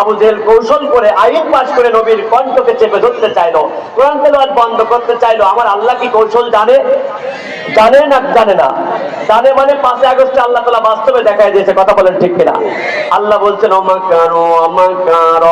আবু জেহেল কৌশল করে আইন পাশ করে নবীর কণ্ঠকে চেপে ধরতে চাইলো। কোরআন তেলাওয়াত বন্ধ করতে চাইলো। আমার আল্লাহ কি কৌশল জানে? জানে না জানে না। জানে মানে পাঁচই আগস্টে আল্লাহ তালা বাস্তবে দেখায় দিয়েছে। কথা বলেন ঠিক কিনা? আল্লাহ বলছেন অমাকার অমাকার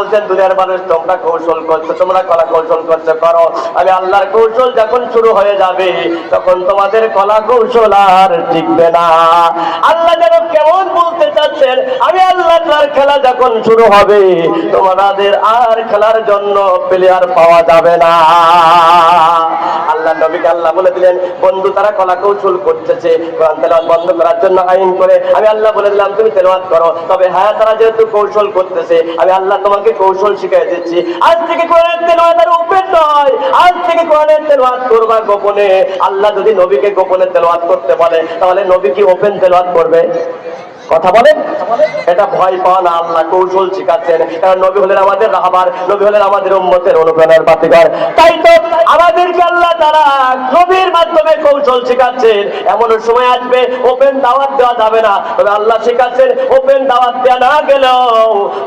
বলছেন, দুনিয়ার মানুষ তোমরা কৌশল করছ, তোমরা কলা কৌশল করছ, করো। আমি আল্লাহর কৌশল যখন শুরু হয়ে যাবে, তখন তোমাদের কলা কৌশল আর টিকবে না। আল্লাহ যেন কেমন বলতে চাচ্ছেন, আমি আল্লাহ তার খেলা যখন শুরু হবে, তোমাদের আর খেলার জন্য প্লেয়ার পাওয়া যাবে না। আল্লাহ নবীকে আল্লাহ বলে দিলেন, বন্ধু, তারা কলা কৌশল করতেছে, কোরআন বন্ধ করার জন্য আইন করে। আমি আল্লাহ বলে দিলাম, তুমি তেলাওয়াত করো। তবে হ্যাঁ তারা যেহেতু কৌশল করতেছে, আমি আল্লাহ তোমাকে কৌশল শিখাই দিচ্ছি। আজ থেকে কোরআনের তেলাওয়াত আর ওপেন নয়। আজ থেকে কোরআনের তেলাওয়াত করবা গোপনে। আল্লাহ যদি নবীকে গোপনে তেলাওয়াত করতে বলে, তাহলে নবী কি ওপেন তেলাওয়াত করবে? কথা বলেন। এটা ভয় পাওয়া না আল্লাহ কৌশল শিখাচ্ছেন। কারণ নবী হলেন আমাদের রাহবার, নবী হলেন আমাদের উম্মতের অনুপ্রেরণার পাতিকর তাই তো আমাদেরকে আল্লাহ তারা নবীর মাধ্যমে কৌশল শিখাচ্ছেন। এমন সময় আসবে ওপেন দাওয়াত দেওয়া যাবে না। তবে আল্লাহ শিখাচ্ছেন ওপেন দাওয়াত দেওয়া না গেলেও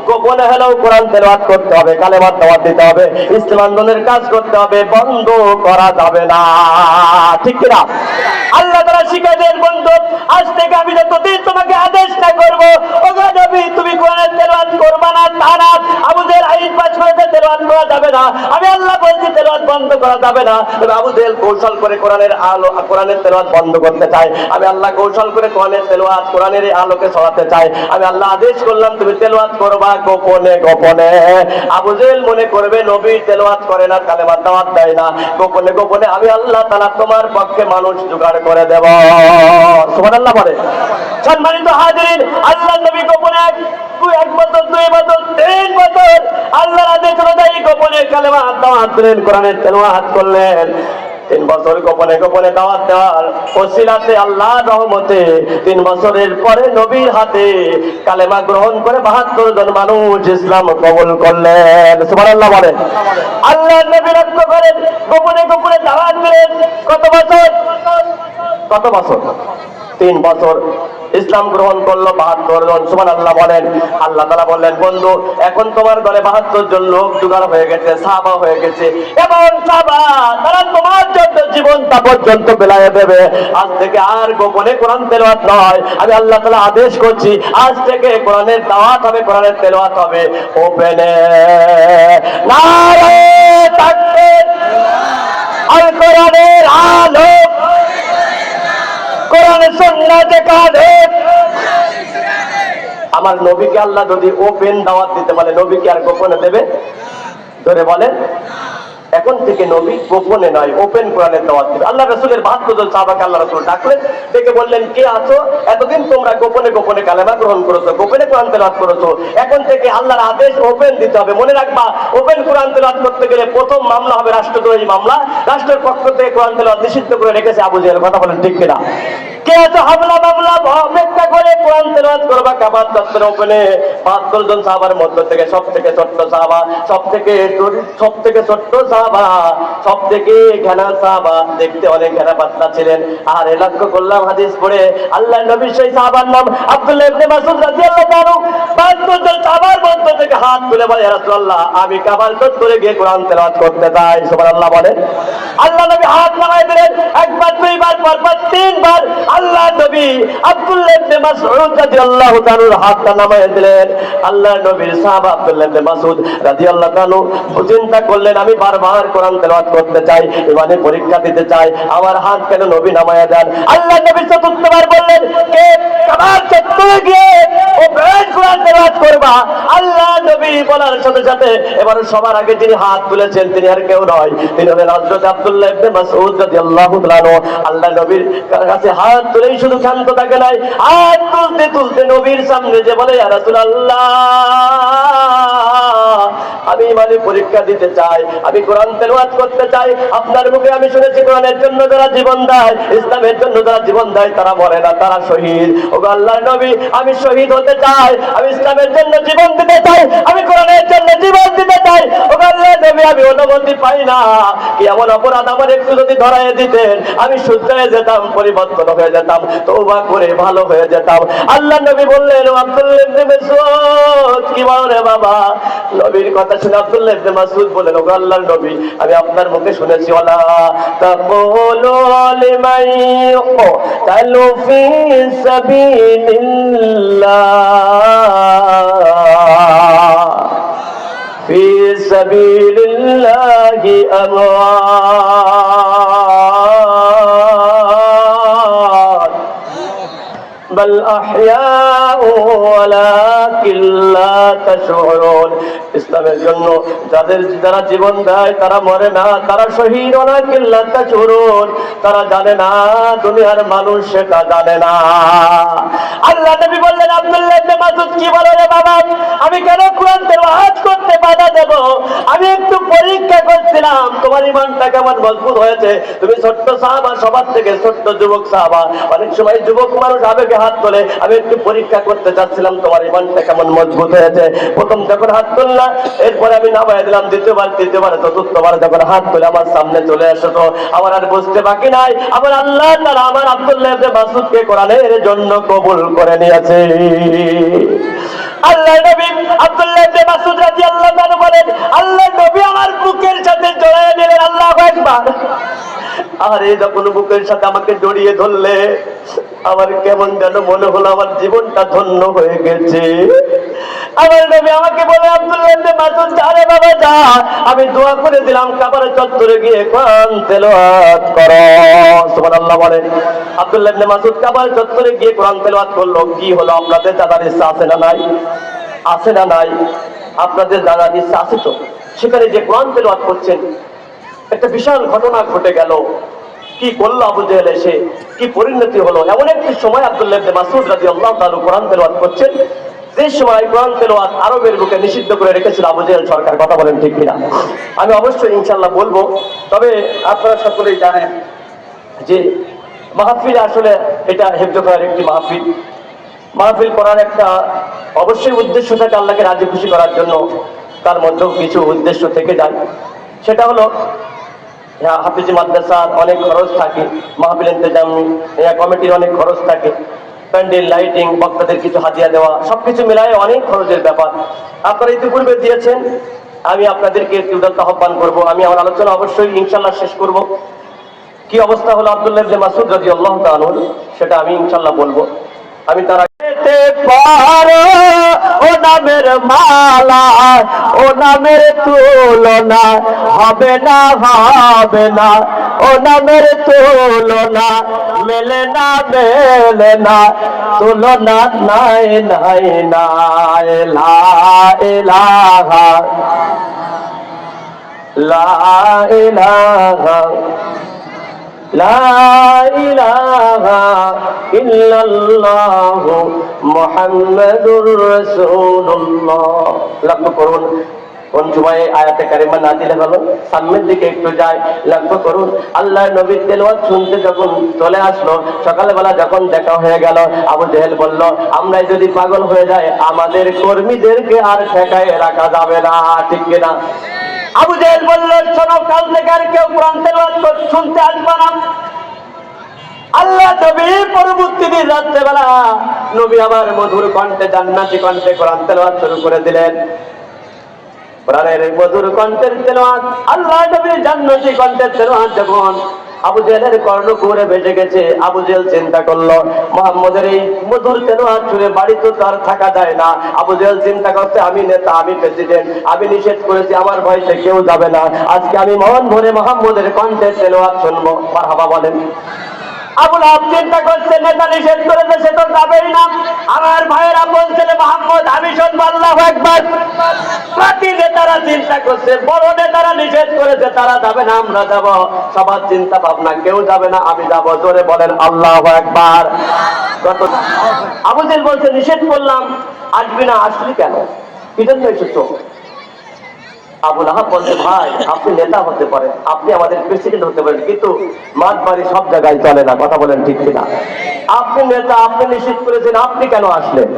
গোপনে হলেও কোরআন তেলাওয়াত করতে হবে, কালেমার দাওয়াত দিতে হবে ইসলাম আন্দোলনের কাজ করতে হবে, বন্ধ করা যাবে না। ঠিক কিনা? আল্লাহ তারা শিখে দেন বন্ধু, আজ থেকে আমি যতদিন তোমাকে আদেশ না করব। ওগো নবী, তুমি কোরআনের তেলাওয়াত করবা না? তা না। আবুদের আইন পাস করে তেলাওয়াত করা যাবে না। আমি আল্লাহ বলছি, তেলাওয়াত বন্ধ করা যাবে না। তবে আবুদের কৌশল করে কোরআনের আলো, কোরআনের তেলাওয়াত বন্ধ করতে চাই আমি আল্লাহ কৌশল করে কোরআনের তেলাওয়াত, কোরআনের আলোকে ছড়াতে চাই। আমি আল্লাহ আদেশ করলাম, তুমি তেলাওয়াত করবা গোপনে গোপনে। আবু জেহেল মনে করবে, নবী তেলাওয়াত করে না কালেমার দাওয়াত দেয় না। গোপনে গোপনে আমি আল্লাহ তাআলা তোমার পক্ষে মানুষ জোগাড় করে দেব। সুবহানাল্লাহ বলে। সম্মানিত হাজিরিন আল্লাহ নবী গোপনে এক বছর, দুই বছর, তিন বছর আল্লাহর আদেশ অনুযায়ী গোপনে কালেমা দাওয়াত দিলেন, কোরআনের তেলাওয়াত করলেন। তিন বছর গোপনে গোপনে দাওয়াত দেওয়ার ওসিলাতে আল্লাহ রহমতে তিন বছরের পরে নবীর হাতে কালেমা গ্রহণ করে বাহাত্তর জন মানুষ ইসলাম কবুল করলেন। সুবহানাল্লাহ বলে আল্লাহ নবী রক্ষা করেন, গোপনে গোপনে দাওয়াত দিলেন। কত বছর? কত বছর? তিন বছর ইসলাম গ্রহণ করল বাহাত্তর জন সুমান আল্লাহ বলেন। আল্লাহ তারা বললেন, বন্ধু, এখন তোমার দলে বাহাত্তর জন লোক জোগাড় হয়ে গেছে সাবা হয়ে গেছে। এবং সাবা তারা তোমার জন্য জীবনটা পর্যন্ত বেলায় দেবে। আজ থেকে আর গোপনে কোরআন তেলাওয়াত নয়। আমি আল্লাহ তালা আদেশ করছি, আজ থেকে কোরআনের দাওয়াত হবে, কোরআনের তেলাওয়াত হবে। ওপেনে নারে তাকবীর আল কোরআনের আলো আমার নবীকে আল্লাহ যদি ওপেন দাওয়াত দিতে বলে নবীকে আর গোপনে দেবে? ধরে বলেন? এখন থেকে নবী গোপনে নয় ওপেন কোরআনের দাওয়াত দেবে। আল্লাহ রসুলের বাহাত্তর জন সাহাবাকে আল্লাহ রসুল ডাকলেন, ডেকে বললেন, কে আছো? এতদিন তোমরা গোপনে গোপনে কালেমা গ্রহণ করেছ, গোপনে কোরআন তেলাওয়াত করেছ। এখন থেকে আল্লাহর আদেশ ওপেন দিতে হবে। মনে রাখবা ওপেন কোরআন তেলাওয়াত করতে গেলে প্রথম মামলা হবে রাষ্ট্রদ্রোহী মামলা। রাষ্ট্রের পক্ষ থেকে কোরআন তেলাওয়াত নিষিদ্ধ করে রেখেছে আবু জেহেল। কথা বলেন ঠিক কিনা? কে এত হামলা মামলা ওপেনে আমি কাবার চত্বরে গিয়ে কোরআন করতে চাই। বলে আল্লাহ নবী হাত দিলেন। একবার, দুইবার তিনবার আল্লাহ নবী আব্দুল্লাহ পরীক্ষা দিতে চাই, আমার হাত কেন নবী নামায় দেন? আল্লাহ চতুর্থবার বললেন করবা? আল্লাহ নবী বলার সাথে সাথে এবার সবার আগে হাত তুলেছেন, তিনি আর কেউ নয়। তিনি হলেন আব্দুল্লাহ ইবনে মাসউদ রাদিয়াল্লাহু তাআলা আল্লাহ নবীর কাছে হাত তুলেই শুধু ক্ষান্ত থাকে নাই হাত তুলতে তুলতে নবীর সামনে যে বলে আল্লাহ আমি মানে পরীক্ষা দিতে চাই, আমি কোরআন তেলাওয়াত করতে চাই, আপনার মুখে আমি শুনেছি কোরআনের জন্য যারা জীবন দেয়, ইসলামের জন্য যারা জীবন দেয়, তারা মরে না, তারা শহীদ। ও গো আল্লাহর নবী, আমি শহীদ হতে চাই, আমি ইসলামের জন্য জীবন দিতে চাই, আমি কোরআনের জন্য জীবন দিতে চাই। ও গো আল্লাহর নবী, আমি অনুমতি পাই না। কি এমন অপরাধ আমার একটু যদি ধরাই দিতেন, আমি শুদ্ধ যেতাম, পরিবর্তন হয়ে যেতাম, তওবা করে ভালো হয়ে যেতাম। আল্লাহ নবী বললেন আব্দুল্লাহ কি বাবা? নবীর কথা শুনে আব্দুল্লাহ ইবনে মাসউদ বললেন ও গো আল্লাহর নবী আমি আপনার মুখে শুনেছি ওয়ালা তাকুলু লিমান ইউকতালু ফি সাবিলিল্লাহ في سبيل الله أموات بل أحياء ولكن لا تشعرون ইসলামের জন্য যাদের যারা জীবন দেয়, তারা মরে না, তারা শহীদ ওলা কিল্লাতা চুরুন তারা জানে না, দুনিয়ার মানুষ সেটা জানে না। আল্লাহ নবী বললেন, আব্দুল্লাহ মাসউদ কি বলে রে বাবা? আমি কেন কোরআন তেলাওয়াত করতে বাধা দেব? আমি একটু পরীক্ষা করছিলাম, তোমার ইমানটা কেমন মজবুত হয়েছে? তুমি ছোট্ট সাহাবা, সবার থেকে ছোট্ট যুবক সাহাবা। অনেক সময় যুবক মানুষ আবেগে হাত তোলে। আমি একটু পরীক্ষা করতে চাচ্ছিলাম, তোমার ইমানটা কেমন মজবুত হয়েছে? প্রথম যখন হাত তুললাম এরপরে আমি নামাই দিলাম, দ্বিতীয়বার, তৃতীয়বার চতুর্থবার যখন হাত তুলে আমার সামনে চলে আসো তো আমার আর বুঝতে বাকি নাই। আমার আল্লাহ তারা আমার আব্দুল্লাহ ইবনে মাসউদকে কোরআনের জন্য কবুল করে নিয়েছে। আল্লাহ নবী আব্দুল্লাহ মাসউদ রাদিয়াল্লাহু তাআলা বলেন আল্লাহ নবী আমার বুকের সাথে জড়িয়ে দিলেন আল্লাহু আকবার। আরে, যখন বুকের সাথে আমাকে জড়িয়ে ধরলে, আমার কেমন যেন মনে হলো আমার জীবনটা ধন্য হয়ে গেছে। আমার নবী আমাকে বলে, আব্দুল্লাহ মাসউদ যা বাবা, যা। আমি দোয়া করে দিলাম কাবারের চত্বরে গিয়ে কোরআন তেলাওয়াত করো। সুবহানাল্লাহ বলে। আব্দুল্লাহ ইবনে মাসউদ কাবারের চত্বরে গিয়ে কোরআন তেলাওয়াত করল। কি হলো, আপনাদের জানার ইচ্ছা আছে না নাই? আছে না নাই? আপনাদের জানার ইচ্ছা আছে তো? সেখানে যে কোরআন তেলাওয়াত করছেন, একটা বিশাল ঘটনা ঘটে গেল। কি করল আবু জেহেল এসে? কি পরিণতি হলো? এমন একটি সময় আব্দুল্লাহ ইবনে মাসউদ রাদিয়াল্লাহু তাআলা কোরআন তেলাওয়াত করছেন। যে সময় কোরআন তেলাওয়াত আরবের বুকে নিষিদ্ধ করে রেখেছিল আবু জেহেল সরকার কথা বলেন ঠিক কিনা? আমি অবশ্যই ইনশাআল্লাহ বলব তবে আপনারা সকলেই জানেন যে মাহফিল আসলে এটা হেফজ করার একটি মাহফিল। মাহফিল করার একটা অবশ্যই উদ্দেশ্য থাকে আল্লাহকে রাজি খুশি করার জন্য তার মধ্যেও কিছু উদ্দেশ্য থেকে যায়। সেটা হলো হ্যাঁ, হাফিজি মাদ্রাসার অনেক খরচ থাকে মাহফিল ইন্তেজাম কমিটির অনেক খরচ থাকে। প্যান্ডেল, লাইটিং, বক্তাদের কিছু হাতিয়া দেওয়া, সবকিছু মিলায় অনেক খরচের ব্যাপার। আপনারা ইতিপূর্বে দিয়েছেন, আমি আপনাদেরকে উদাত্ত আহ্বান করব। আমি আমার আলোচনা অবশ্যই ইনশাল্লাহ শেষ করব। কি অবস্থা হলো আব্দুল্লাহ মাসুদ রাজি আল্লাহ সেটা আমি ইনশাল্লাহ বলব। আমি তার পারো ও নামের মালা, ও নামের তুলনা, হবে না হবে না, ও নামের তুলনা, মেলে না মেলে না, তুলনা নাই নাই নাই, লা ইলাহা লা ইলাহা। একটু করুন। আল্লাহ নবীর শুনতে যখন চলে আসলো, সকালবেলা যখন দেখা হয়ে গেল, আবু জেহেল বলল, আমরা যদি পাগল হয়ে যায় আমাদের কর্মীদেরকে আর ঠেকায় রাখা যাবে না। ঠিক কিনা? আবু জেহেল বলল, শোনো, কাল থেকে আর কেউ কোরআন শুনতে আসবে না। আল্লাহ নবী পরবর্তী দিন রাত্রেবেলা নবী আবার মধুর কণ্ঠে, জান্নাতি কণ্ঠে কোরআন তেলাওয়াত শুরু করে দিলেন। কোরআনের মধুর কণ্ঠের তেলাওয়াত আল্লাহ নবী জান্নাতি কণ্ঠের তেলাওয়াত যখন আবু জেহেলের কর্ণকুহরে বেজে গেছে। আবু জেহেল চিন্তা করল, মোহাম্মদের এই মধুর তেলাওয়াত শুনে বাড়ি তো তার থাকা যায় না। আবু জেহেল চিন্তা করছে, আমি নেতা, আমি প্রেসিডেন্ট আমি নিষেধ করেছি, আমার ভয়তে কেউ যাবে না। আজকে আমি মন ভরে মোহাম্মদের কণ্ঠের তেলাওয়াত শুনব। মারহাবা বলেন। আবুল আব চিন্তা করছে, নেতা নিষেধ করেছে, সে তো যাবেই না। আমার ভাইয়েরা মোহাম্মদ শুনব আল্লাহ একবার নেতারা চিন্তা করছে, বড় নেতারা নিষেধ করেছে, তারা যাবে না, আমরা যাব। সবার চিন্তা ভাবনা, কেউ যাবে না, আমি যাব। জোরে বলেন, আল্লাহ একবার বলছে, নিষেধ করলাম, আসবি না, আসলি কেন? আবুল আহাব বলছে, ভাই, আপনি নেতা হতে পারেন, আপনি আমাদের প্রেসিডেন্ট হতে পারেন, কিন্তু মাঠ বাড়ি সব জায়গায় চলে না। কথা বলেন ঠিক কিনা? আপনি নেতা, আপনি নিশ্চিত করেছেন, আপনি কেন আসলেন?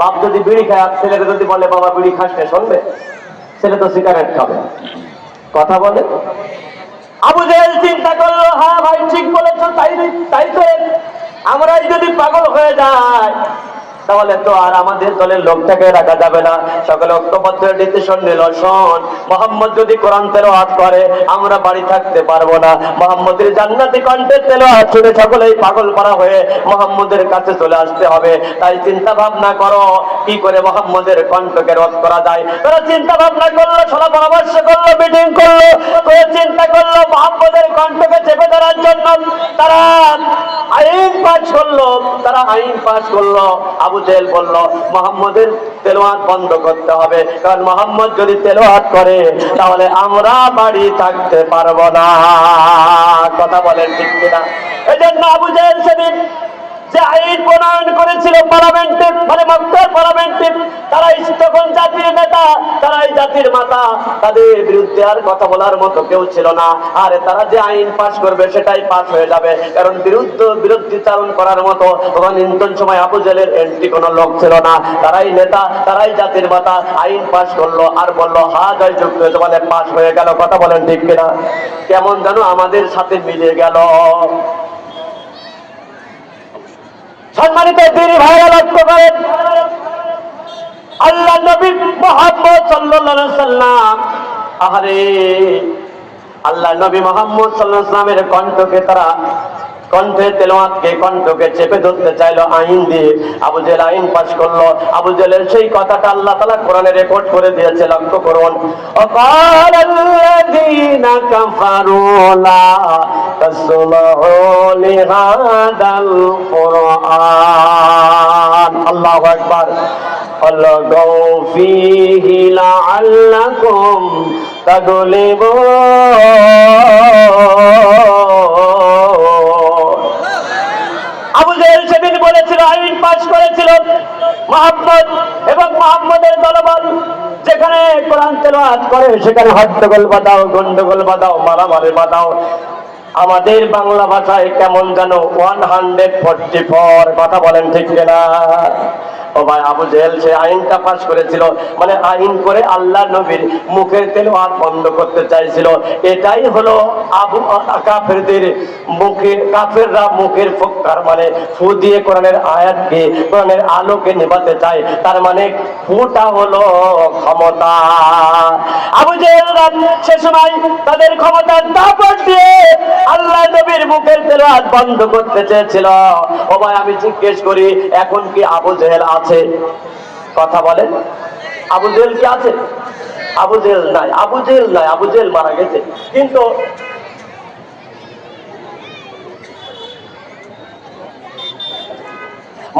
বাপ যদি বিড়ি খায় ছেলেকে যদি বলে, বাবা, বিড়ি খাস না, শুনবে? ছেলে তো সিগারেট খাবে। কথা বলে? আবু জেহেল চিন্তা করল হ্যাঁ ভাই, ঠিক বলেছ, তাই তাই তো। আমরাই যদি পাগল হয়ে যায় তাহলে তো আর আমাদের দলের লোকটাকে রাখা যাবে না। সকলে ঐক্যবদ্ধের ডিসিশন নিল। শোন, মোহাম্মদ যদি কোরআন তেলাওয়াত করে, আমরা বাড়ি থাকতে পারব না। মোহাম্মদের জান্নাতি কণ্ঠে তেলাওয়াত শুনে সকলেই পাগল পারা হয়ে মোহাম্মদের কাছে চলে আসতে হবে। তাই চিন্তা ভাবনা করো, কি করে মোহাম্মদের কণ্ঠকে রোধ করা যায়। তারা চিন্তা ভাবনা করল সলা পরামর্শ করল মিটিং করল, করে চিন্তা করল, মোহাম্মদের কণ্ঠকে চেপে ধরার জন্য তারা আইন পাস করল, তারা আইন পাস করল। আবু জেল বলল, মোহাম্মদের তেলোয়াত বন্ধ করতে হবে। কারণ মোহাম্মদ যদি তেলোয়াত করে, তাহলে আমরা বাড়ি থাকতে পারব না। কথা বলেন ঠিক কিনা? এই জন্য আবু জেল সেদিন যে আইন প্রণয়ন করেছিল পার্লামেন্টে মানে মক্কার পার্লামেন্টে। তারাই তখন জাতির নেতা তারাই জাতির মাতা। তাদের বিরুদ্ধে আর কথা বলার মতো কেউ ছিল না। আর তারা যে আইন পাশ করবে, সেটাই পাশ হয়ে যাবে। কারণ বিরুদ্ধ বিরোধীচারণ করার মতো তখন তদানীন্তন সময় আবু জেলের এন্ট্রি কোনো লোক ছিল না। তারাই নেতা, তারাই জাতির মাতা। আইন পাশ করল আর বলল, হা, জয় যুক্ত মানে পাশ হয়ে গেল। কথা বলেন ঠিক কিনা? কেমন যেন আমাদের সাথে মিলে গেল। সম্মানিত তিনি ভাইরা, লক্ষ্য করেন। আল্লাহ নবী মোহাম্মদ সাল্লাল্লাহু সাল্লাম আহারে, আল্লাহ নবী মোহাম্মদ সাল্লাল্লাহু সাল্লামের কণ্ঠকে তারা কণ্ঠে তেলোয়াতকে কণ্ঠকে চেপে ধরতে চাইলো আইন দিয়ে আবু জেল আইন পাস করলো আবু জেলের সেই কথাটা আল্লাহ তালা কোরআনে রেকর্ড করে দিয়েছে লক্ষ্য করুন وقال الذين كفروا لا تسمعوا لهذا القرآن الله أكبر فلقوا فيه لعلكم تغلبون বলেছিল আইন পাস করেছিল। মোহাম্মদ এবং মোহাম্মদের দলবল যেখানে কোরআন তেলাওয়াত করে, সেখানে হট্টগোল বাঁধাও, গন্ডগোল বাঁধাও, মারামারি বাঁধাও। আমাদের বাংলা ভাষায় কেমন যেন ওয়ান হান্ড্রেড ফোরটি ফোর কথা বলেন ঠিক কিনা? ও জেহেল মানে হলো মানে আলোকে নেভাতে চায়। তার মানে ফুটা হলো ক্ষমতা। আবু জেহেলরা সে সময় তাদের দিয়ে আল্লাহ নবীর মুখের তেলাওয়াত বন্ধ করতে চেয়েছিল। ও ভাই আমি জিজ্ঞেস করি, এখন কি আবু জেহেল আছে, কথা বলেন। আবু জেল কি আছে? আবু জেল নাই, আবু জেল নাই, আবু জেল মারা গেছে। কিন্তু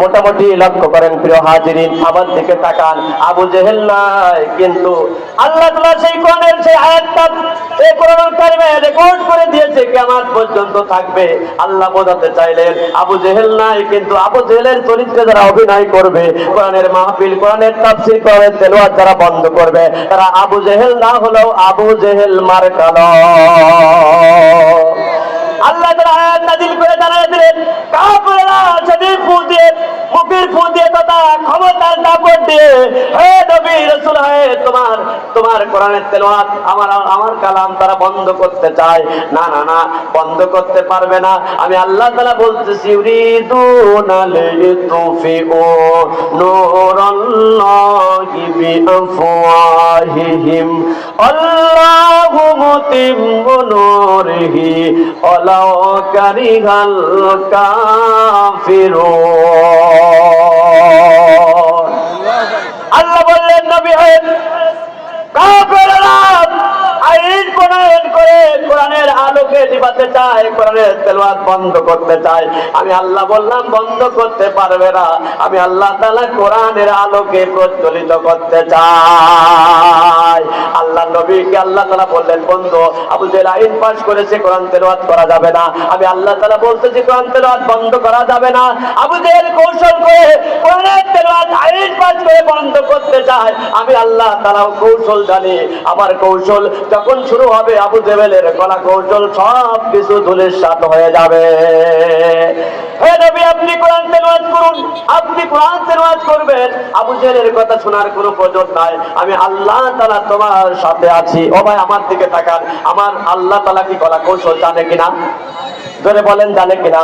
মোটামুটি লক্ষ্য করেন প্রিয় হাজিরিন, আমার দিকে তাকান। আবু জেহেল নাই, কিন্তু আল্লাহ সেই কোরআনের সেই আয়াতটা এই কোরআন কারিমে রেকর্ড করে দিয়েছে, কিয়ামত পর্যন্ত থাকবে। আল্লাহ বোঝাতে চাইলেন, আবু জেহেল নাই, কিন্তু আবু জেহেলের চরিত্রে যারা অভিনয় করবে, কোরআনের মাহফিল, কোরআনের তাফসীর, কোরআনের তেলাওয়াত যারা বন্ধ করবে, তারা আবু জেহেল না হলেও আবু জেহেল মার কালো আল্লাহ তাআলা আয়াত নাজিল করে জানাই দিলেন, কাফেররা সেদিন ফু দিয়ে, মুখের ফুল দিয়ে তথা ক্ষমতার কাপড় দিয়ে, হে তোমার তোমার কোরআনের তেলাওয়াত আমার আমার কালাম তারা বন্ধ করতে চায়। না না না, বন্ধ করতে পারবে না। আমি আল্লাহ তাআলা বলতেছি, ইউরিদুনা লিতুফিউ নূরাল্লাহি আল্লাহু কারিহাল কাফিরুন আল্লাহ বললেন নবী হয়ে কাফেররা আইন প্রণয়ন করে কোরআনের নিবাতে চায়, কোরআনের তেলওয়াত বন্ধ করতে চায়। আমি আল্লাহ বললাম, বন্ধ করতে পারবে না। আমি আল্লাহ তাআলা কোরআনের আলোকে প্রচলিত করতে চাই। আল্লাহ নবীকে আল্লাহ তাআলা বললেন, বন্ধু, আবু জেল আইন পাস করেছে, কোরআন তেলাওয়াত করা যাবে না। আমি আল্লাহ তাআলা বলতেছি, কোরআন তেলাওয়াত বন্ধ করা যাবে না। আবু জেল কৌশল করে কোরআনের তেলাওয়াত আইন বাজ করে বন্ধ করতে চায়। আমি আল্লাহ তারাও কৌশল জানি। আমার কৌশল যখন শুরু হবে, আবু জেবেলের কলা কৌশল সব কিছু ধুলির সাথ হয়ে যাবে। আপনি কোরআন তেলাওয়াত করুন। আপনি কোরআন তেলাওয়াত করবেন। আবু জেলের কথা শোনার কোনো প্রয়োজন নাই। আমি আল্লাহ তাআলা তোমার সাথে আছি। ও ভাই, আমার দিকে তাকান। আমার আল্লাহ তালা কি কলা কৌশল জানে কিনা? ধরে বলেন, জানে কিনা?